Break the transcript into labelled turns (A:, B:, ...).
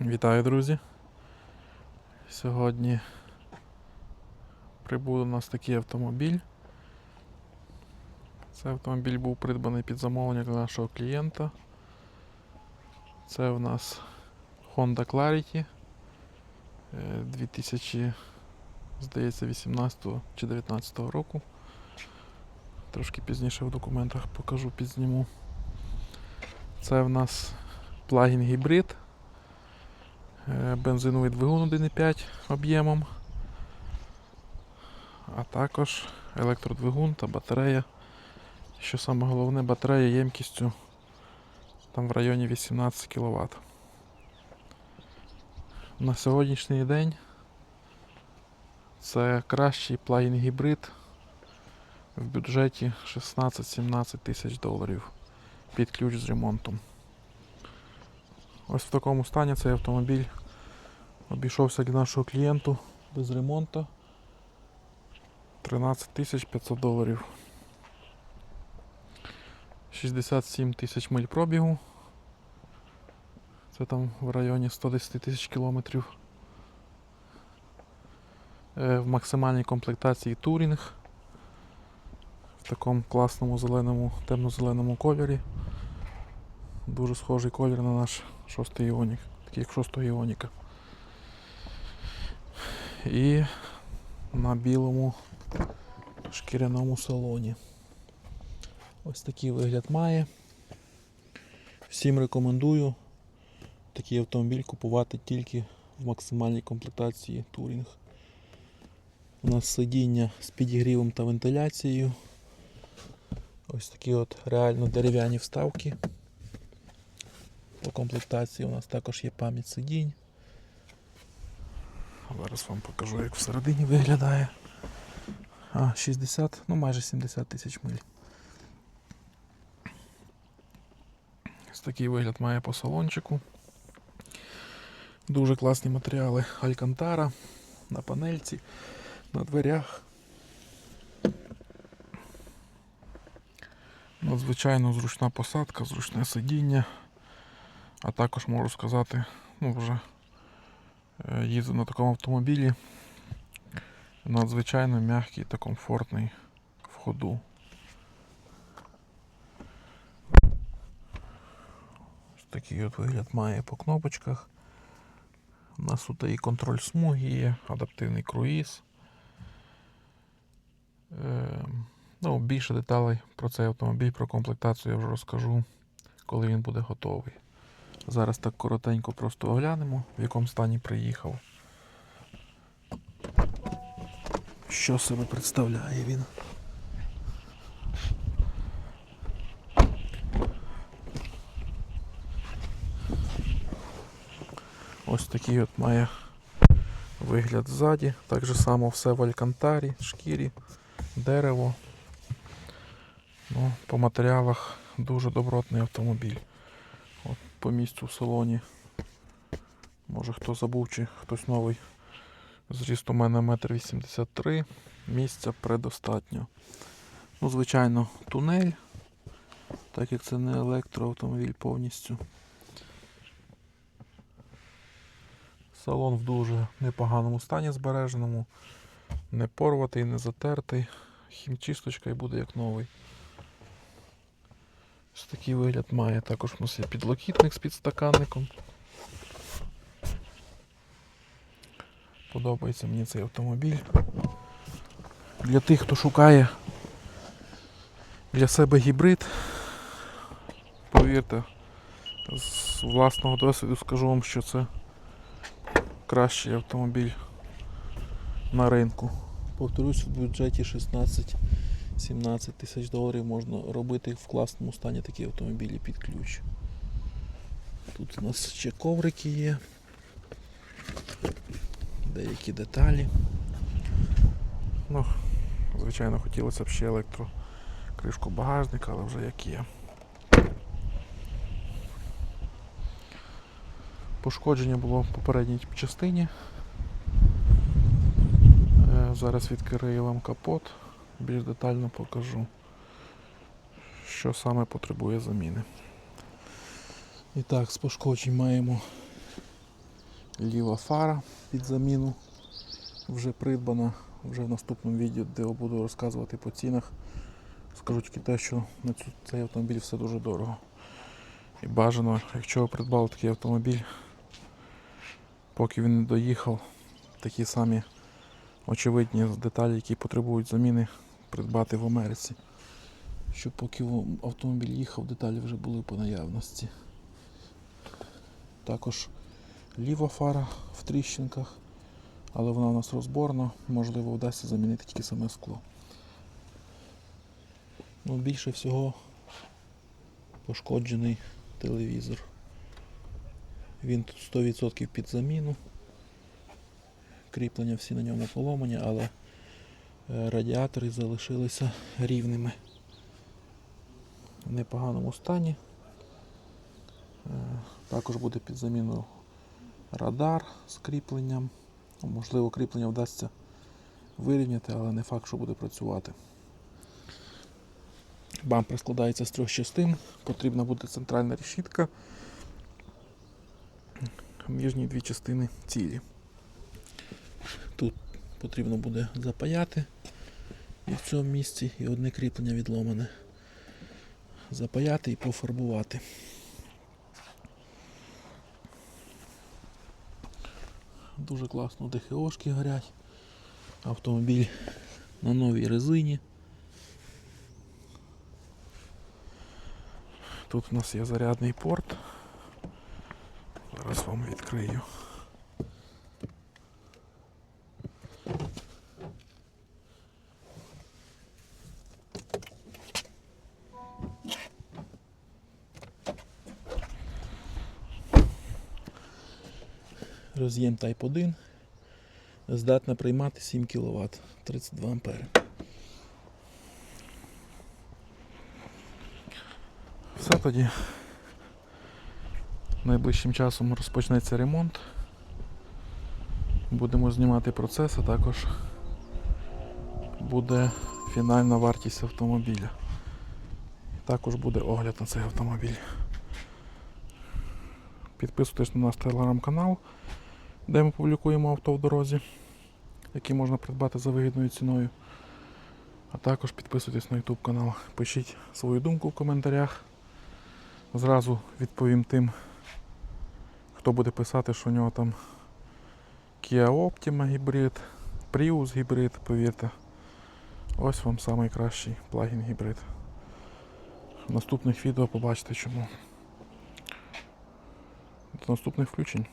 A: Вітаю, друзі. Сьогодні прибув у нас такий автомобіль. Цей автомобіль був придбаний під замовлення для нашого клієнта. Це у нас Honda Clarity е, 2000, здається, 18 чи 19 року. Трошки пізніше в документах покажу, підзніму. Це в нас плагін гібрид. Е, бензиновий двигун 1,5 об'ємом, а також електродвигун та батарея. Що саме головне, батарея ємкістю там в районі 18 кВт. На сьогоднішній день це кращий плагін гібрид в бюджеті 16-17 тисяч доларів під ключ з ремонтом. Ось в такому стані цей автомобіль обійшовся для нашого клієнту без ремонту 13 тисяч 500 доларів. 67 тисяч миль пробігу. Це там в районі 110 тисяч кілометрів. Е, В максимальній комплектації турінг в такому класному зеленому, темно-зеленому кольорі. Дуже схожий колір на наш шостий іонік, такий як шостого іоніка. І на білому шкіряному салоні. Ось такий вигляд має. Всім рекомендую такий автомобіль купувати тільки в максимальній комплектації Touring. У нас сидіння з підігрівом та вентиляцією. Ось такі от реально дерев'яні вставки. По комплектації у нас також є пам'ять сидінь. Зараз вам покажу, як всередині виглядає. А, 60, ну майже 70 тисяч миль. Ось такий вигляд має по салончику. Дуже класні матеріали Алькантара на панельці, на дверях. Надзвичайно зручна посадка, зручне сидіння. А також можу сказати, ну вже е, їздив на такому автомобілі. Надзвичайно м'який та комфортний в ходу. Ось такий от вигляд має по кнопочках. У нас тут і контроль смуги є, адаптивний круїз. Е, ну, більше деталей про цей автомобіль, про комплектацію я вже розкажу, коли він буде готовий. Зараз так коротенько просто оглянемо, в якому стані приїхав. Що себе представляє він? Ось такий от має вигляд ззаді. Так же само все в алькантарі, шкірі, дерево. Ну, по матеріалах дуже добротний автомобіль. По місцю в салоні. Може хто забув чи хтось новий. Зріст у мене 1,83 м. Місця предостатньо. Ну, звичайно, тунель, так як це не електроавтомобіль повністю. Салон в дуже непоганому стані збереженому, не порватий, не затертий. Хімчисточка і буде як новий. Ось такий вигляд має. Також у нас є підлокітник з підстаканником. Подобається мені цей автомобіль. Для тих, хто шукає для себе гібрид, повірте, з власного досвіду скажу вам, що це кращий автомобіль на ринку. Повторюсь, в бюджеті 16-17 тисяч доларів можна робити в класному стані такі автомобілі під ключ. Тут у нас ще коврики є, деякі деталі. Ну, звичайно, хотілося б ще електрокришку багажника, але вже як є. Пошкодження було в попередній частині. Е, Зараз відкрию вам капот, більш детально покажу, що саме потребує заміни. І так, з пошкоджень маємо Ліва фара під заміну вже придбана. Вже в наступному відео, де я буду розказувати по цінах. Скажу тільки те, що на цей автомобіль все дуже дорого. І бажано, якщо ви придбали такий автомобіль, поки він не доїхав, такі самі очевидні деталі, які потребують заміни, придбати в Америці. Щоб поки автомобіль їхав, деталі вже були по наявності. Також ліва фара в тріщинках, але вона у нас розборна, можливо, вдасться замінити тільки саме скло. Ну, більше всього пошкоджений телевізор. Він тут 100% під заміну. Кріплення всі на ньому поломані, але радіатори залишилися рівними. В непоганому стані. Е, Також буде під заміну радар з кріпленням. Можливо, кріплення вдасться вирівняти, але не факт, що буде працювати. Бампер складається з трьох частин. Потрібна буде центральна решітка. Нижні дві частини цілі. Тут потрібно буде запаяти і в цьому місці, і одне кріплення відломане. Запаяти і пофарбувати. Дуже класно ДХОшки горять. Автомобіль на новій резині. Тут у нас є зарядний порт. Зараз вам відкрию. Роз'єм Type 1 здатна приймати 7 кВт 32 ампери. Все тоді. Найближчим часом розпочнеться ремонт. Будемо знімати процес, а також буде фінальна вартість автомобіля. Також буде огляд на цей автомобіль. Підписуйтесь на наш телеграм-канал, де ми публікуємо авто в дорозі, які можна придбати за вигідною ціною. А також підписуйтесь на YouTube канал. Пишіть свою думку в коментарях. Зразу відповім тим, хто буде писати, що у нього там Kia Optima гібрид, Prius гібрид, повірте. Ось вам найкращий плагін гібрид. В наступних відео побачите чому. До наступних включень.